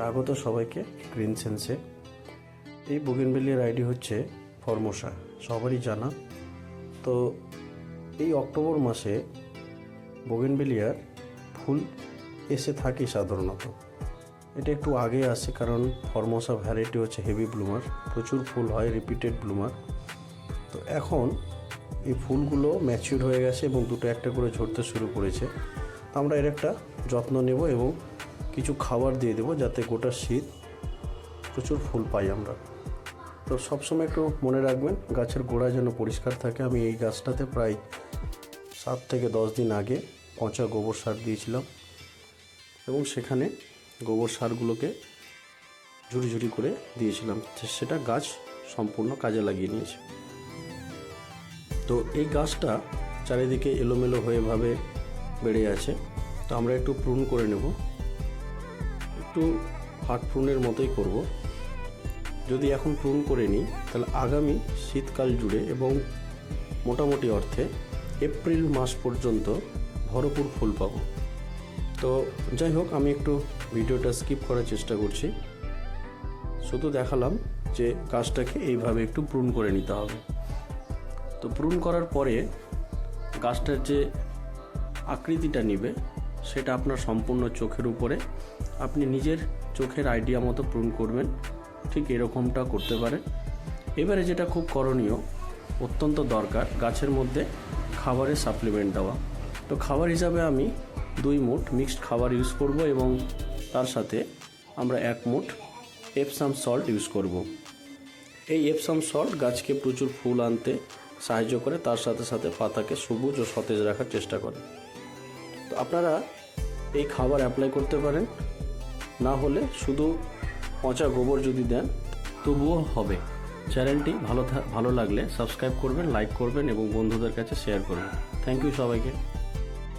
স্বাগত সবাইকে গ্রিন সেন্সে এই বুগিনবেলিয়ার আইডি হচ্ছে ফরমোসা, সবারই জানা। তো এই অক্টোবর মাসে বুগিনবেলিয়ার ফুল এসে থাকে সাধারণত। এটা একটু আগে আসে কারণ ফরমোসা ভ্যারাইটি হচ্ছে হেভি ব্লুমার প্রচুর ফুল হয় রিপিটেড ব্লুমার তো এখন এই ফুলগুলো ম্যাচিউর হয়ে গেছে এবং দুটো একটা করে ঝরতে শুরু করেছে। আমরা এর একটা যত্ন নেব এবং কিছু খাবার দিয়ে দেবো যাতে গোটা শীত প্রচুর ফুল পাই আমরা। তো সবসময় একটু মনে রাখবেন, গাছের গোড়া যেন পরিষ্কার থাকে। আমি এই গাছটাতে প্রায় সাত থেকে দশ দিন আগে পচা গোবর সার দিয়েছিলাম এবং সেখানে গোবর সারগুলোকে ঝুড়ি ঝুড়ি করে দিয়েছিলাম। সেটা গাছ সম্পূর্ণ কাজে লাগিয়ে নিয়েছে। তো এই গাছটা চারিদিকে এলোমেলো হয়ে ভাবে বেড়ে আছে। তো আমরা একটু প্রুন করে নেব। একটু হাট প্রুনের মতোই করব। যদি এখন প্রুন করে নিই, তাহলে আগামী শীতকাল জুড়ে এবং মোটামুটি অর্থে এপ্রিল মাস পর্যন্ত ভরপুর ফুল পাবো। তো যাই হোক, আমি একটু ভিডিওটা স্কিপ করার চেষ্টা করছি। শুধু দেখালাম যে গাছটাকে এইভাবে একটু প্রুন করে নিতে হবে। তো প্রুন করার পরে গাছটার যে আকৃতিটা নিবে সেটা আপনার সম্পূর্ণ চোখের উপরে। আপনি নিজের চোখের আইডিয়া মতো প্রুন করবেন। ঠিক এরকমটা করতে পারেন। এবারে যেটা খুব করণীয়, অত্যন্ত দরকার গাছের মধ্যে খাবারের সাপ্লিমেন্ট দেওয়া। তো খাবার হিসাবে আমি দুই মুঠ মিক্সড খাবার ইউজ করব এবং তার সাথে আমরা এক মুঠ এপসাম সল্ট ইউজ করব। এই এপসাম সল্ট গাছকে প্রচুর ফুল আনতে সাহায্য করে, তার সাথে সাথে পাতাকে সবুজ ও সতেজ রাখার চেষ্টা করে। তো আপনারা এই খাবার অ্যাপ্লাই করতে পারেন। না হলে শুধু পচা গোবর যদি দেন, তবুও হবে। চ্যানেলটি ভালো ভালো লাগলে সাবস্ক্রাইব করবেন লাইক করবেন এবং বন্ধুদের কাছে শেয়ার করবেন। থ্যাংক ইউ সবাইকে।